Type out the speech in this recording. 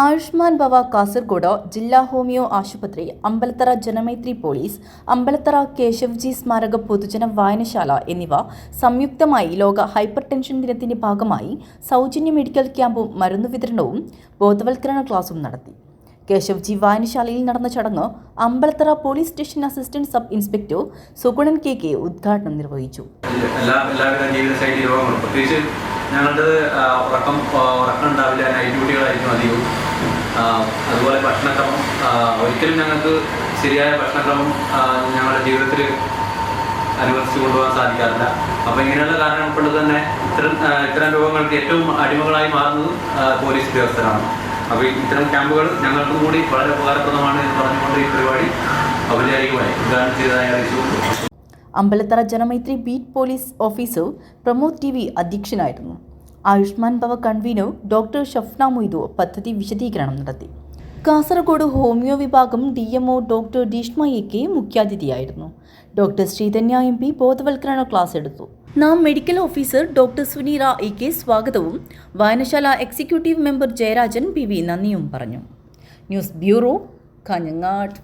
ആയുഷ്മാൻ ഭവ കാസർഗോഡ് ജില്ലാ ഹോമിയോ ആശുപത്രി അമ്പലത്തറ ജനമൈത്രി പോലീസ് അമ്പലത്തറ കേശവ്ജി സ്മാരക പൊതുജന വായനശാല എന്നിവ സംയുക്തമായി ലോക ഹൈപ്പർ ടെൻഷൻ ദിനത്തിന്റെ ഭാഗമായി സൗജന്യ മെഡിക്കൽ ക്യാമ്പും മരുന്ന് വിതരണവും ബോധവൽക്കരണ ക്ലാസും നടത്തി. കേശവ്ജി വായനശാലയിൽ നടന്ന ചടങ്ങ് Ambalathara police station assistant sub inspector Sugunan K K ഉദ്ഘാടനം നിർവഹിച്ചു. എല്ലാ ഞങ്ങളുടെ ഉറക്കം ഉറക്കം ഉണ്ടാവില്ല. നൈറ്റ് ഡ്യൂട്ടികളായിരിക്കും അധികവും. അതുപോലെ ഭക്ഷണക്രമം. ഒരിക്കലും ഞങ്ങൾക്ക് ശരിയായ ഭക്ഷണക്രമം ഞങ്ങളുടെ ജീവിതത്തിൽ അനുവദിച്ചു കൊണ്ടുപോകാൻ സാധിക്കാറില്ല. അപ്പോൾ ഇങ്ങനെയുള്ള കാരണം കൊണ്ട് തന്നെ ഇത്തരം ഇത്തരം രോഗങ്ങൾക്ക് ഏറ്റവും അടിമകളായി മാറുന്നത് പോലീസ് ഉദ്യോഗസ്ഥരാണ്. അപ്പോൾ ഇത്തരം ക്യാമ്പുകൾ ഞങ്ങൾക്കും കൂടി വളരെ ഉപകാരപ്രദമാണ് എന്ന് പറഞ്ഞുകൊണ്ട് ഈ പരിപാടി ഔപചാരികമായി ഉദ്ഘാടനം ചെയ്തതായി അറിയിച്ചു. Ambalathara Janamaithri beat police officer Pramod T V അധ്യക്ഷനായിരുന്നു. ആയുഷ്മാൻ ഭവ കൺവീനർ ഡോക്ടർ ഷഫ്ന മൊയ്തു പദ്ധതി വിശദീകരണം നടത്തി. കാസർഗോഡ് ഹോമിയോ വിഭാഗം D M O doctor Deeshma A K മുഖ്യാതിഥിയായിരുന്നു. Doctor Sreedhanya M P ബോധവൽക്കരണ ക്ലാസ് എടുത്തു. NAM medical officer doctor Suneera A K സ്വാഗതവും വായനശാല executive member Jayarajan P V നന്ദിയും പറഞ്ഞു. News bureau Kanhangad.